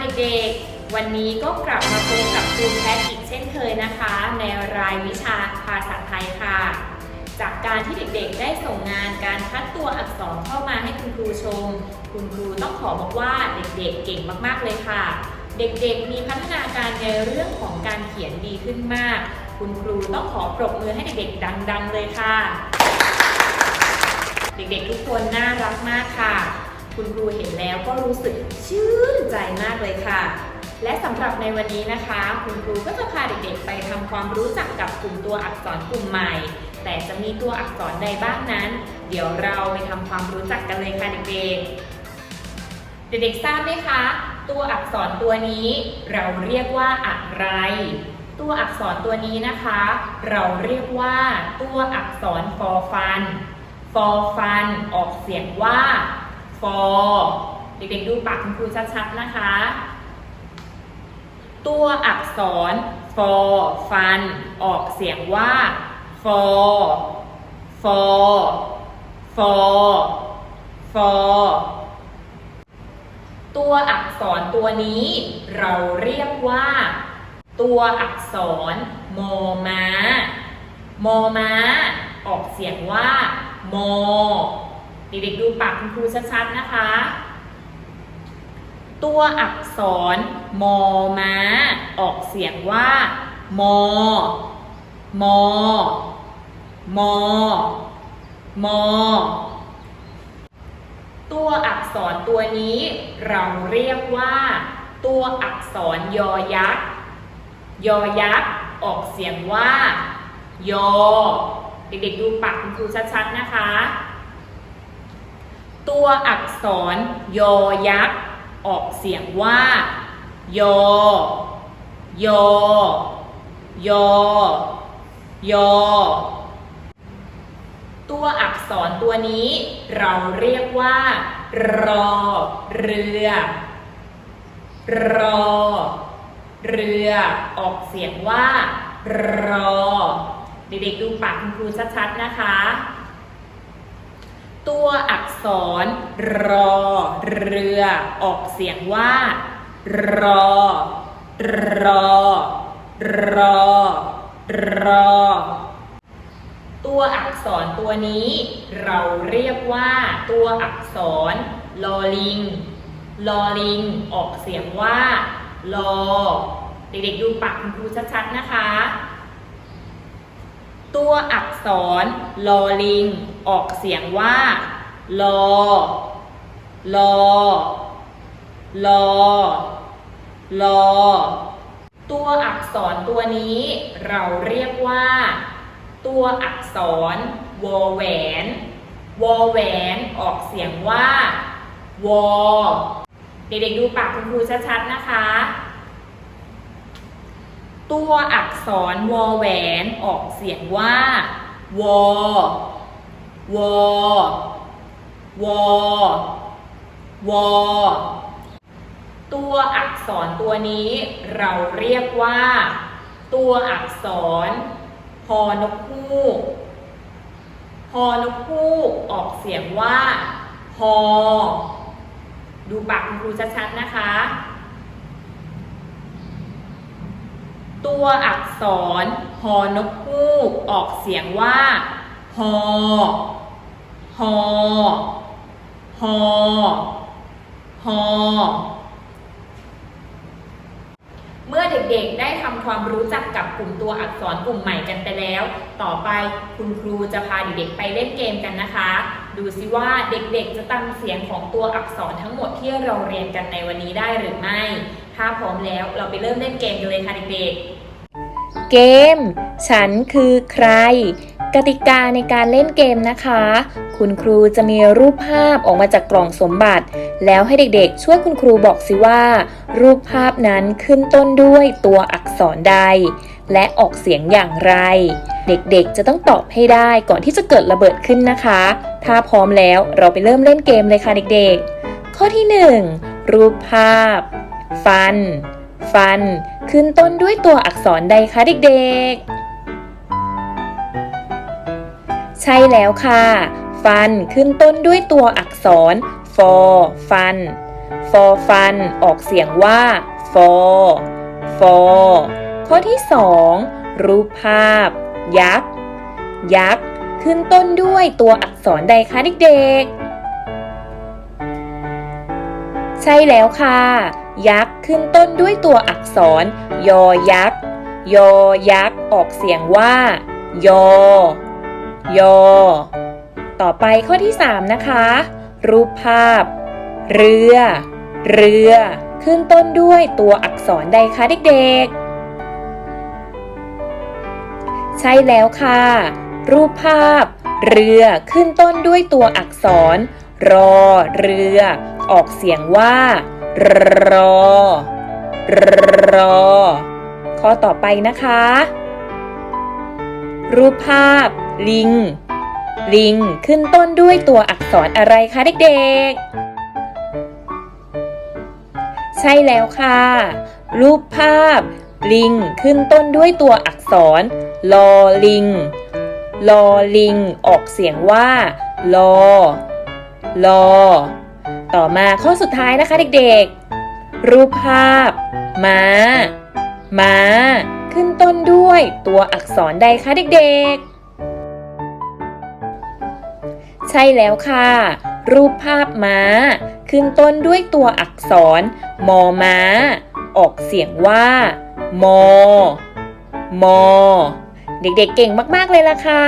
เด็กๆ วันนี้ก็กลับมาพบกับครูแพทอีกเช่นเคยนะคะ ในรายวิชาภาษาไทยค่ะ จากการที่เด็กๆ ได้ส่งงานการคัดตัวอักษรเข้ามาให้คุณครูชม คุณครูต้องขอบอกว่าเด็กๆ เก่งมากๆเลยค่ะ เด็กๆ มีพัฒนาการในเรื่องของการเขียนดีขึ้นมาก คุณครูต้องขอปรบมือให้เด็กๆ ดัง ๆ เลยค่ะ เด็กๆ ทุกคนน่ารักมากค่ะ คุณครูเห็นแล้วก็รู้สึกชื่นใจมากเลยค่ะ และสำหรับในวันนี้นะคะ คุณครูก็จะพาเด็กๆ ไปทำความรู้จักกับกลุ่มตัวอักษรกลุ่มใหม่ แต่จะมีตัวอักษรใดบ้างนั้น เดี๋ยวเราไปทำความรู้จักกันเลยค่ะเด็กๆ เด็กๆทราบไหมคะ ตัวอักษรตัวนี้ เราเรียกว่าอะไร ตัวอักษรตัวนี้นะคะ เราเรียกว่า ตัวอักษรฟอฟันฟอฟันออกเสียงว่า ฟอเด็กๆดูปากคุณครูชัดๆนะคะ ตัวอักษรฟอฟัน ออกเสียงว่าฟอฟอฟอฟอตัวอักษรตัวนี้เราเรียกว่า ตัวอักษรมอม้ามอม้าออกเสียงว่ามอ เด็กๆดูปากคุณครูชัดๆนะคะ ตัวอักษรมอม้า ออกเสียงว่า มอ มอ มอ มอ ตัวอักษรตัวนี้เราเรียกว่า ตัวอักษรยอยักษ์ ยอยักษ์ออกเสียงว่า ยอ เด็กๆดูปากคุณครูชัดๆนะคะ ตัวอักษรยอยักษ์ออกเสียงว่า ยอ ยอ ยอ ยอ ตัวอักษรตัวนี้เราเรียกว่า รอ เรือ รอ เรือ ออกเสียงว่า รอ เด็กๆดูปากคุณครูชัดๆนะคะ ตัวอักษรรอเรือออกเสียงว่า รอ รอ รอ รอ ตัวอักษรตัวนี้ เราเรียกว่าตัวอักษรลอลิง ลอลิง ออกเสียงว่า ลอ เด็กๆดูปากคุณครูชัดๆนะคะ ตัวอักษรลอลิง ออกเสียงว่า ลอ ลอ ลอ ลอ ตัวอักษรตัวนี้เราเรียกว่า ตัวอักษรวอแหวน วอแหวนออกเสียงว่า วอ เด็กๆดูปากคุณครูชัดๆนะคะ ตัวอักษรวอแหวนออกเสียงว่า วอ วอวอวอตัวอักษรตัวนี้เราเรียกว่า ตัวอักษรฮอนกฮูกฮอนกฮูกออกเสียงว่าฮอดูปากคุณครูชัดๆนะคะ ตัวอักษรฮอนกฮูกออกเสียงว่าฮอ ฮอฮอฮอเมื่อเด็กๆได้ทำความรู้จักกับกลุ่มตัวอักษรกลุ่มใหม่กันไปแล้ว ต่อไปคุณครูจะพาเด็กๆไปเล่นเกมกันนะคะ ดูซิว่าเด็กๆจะจำเสียงของตัวอักษรทั้งหมดที่เราเรียนกันในวันนี้ได้หรือไม่ ถ้าพร้อมแล้วเราไปเริ่มเล่นเกมกันเลยค่ะเด็กๆ เกม ฉันคือใคร กติกาในการเล่นเกมนะคะ คุณครูจะมีรูปภาพออกมาจากกล่องสมบัติ แล้วให้เด็กๆ ช่วยคุณครูบอกสิว่า รูปภาพนั้นขึ้นต้นด้วยตัวอักษรใด และออกเสียงอย่างไร เด็กๆจะต้องตอบให้ได้ก่อนที่จะเกิดระเบิดขึ้นนะคะ ถ้าพร้อมแล้วเราไปเริ่มเล่นเกมเลยค่ะเด็กๆ ข้อที่ 1 รูปภาพ ฟัน ฟัน ขึ้นต้นด้วยตัวอักษรใดคะเด็กๆใช่แล้วค่ะ ฟันขึ้นต้นด้วยตัวอักษรฟอฟันฟอฟันออกเสียงว่าฟอฟอข้อที่สองรูปภาพ ยักษ์ยักษ์ขึ้นต้นด้วยตัวอักษรใดคะเด็กๆ ใช่แล้วค่ะ ยักษ์ขึ้นต้นด้วยตัวอักษร ยอยักษ์ยอยักษ์ออกเสียงว่า ยอ ยอ ต่อไปข้อที่ 3 นะคะ รูปภาพ เรือ เรือ ขึ้นต้นด้วยตัวอักษรใดคะเด็กๆ ใช่แล้วค่ะ รูปภาพ เรือขึ้นต้นด้วยตัวอักษร รอ เรือ ออกเสียงว่า รอ รอ ข้อต่อไปนะคะ รูปภาพ ลิง ลิงขึ้นต้นด้วยตัวอักษรอะไรคะเด็กๆ ใช่แล้วค่ะ รูปภาพ ลิงขึ้นต้นด้วยตัวอักษรลอลิงลอลิง ออกเสียงว่าลอลอ ต่อมาข้อสุดท้ายนะคะเด็กๆ รูปภาพ ม้า ม้า ขึ้นต้นด้วยตัวอักษรใดคะเด็กๆ ใช่แล้วค่ะ รูปภาพม้า ขึ้นต้นด้วยตัวอักษร มอม้า ออกเสียงว่า มอ มอ เด็กๆเก่งมากๆเลยล่ะค่ะ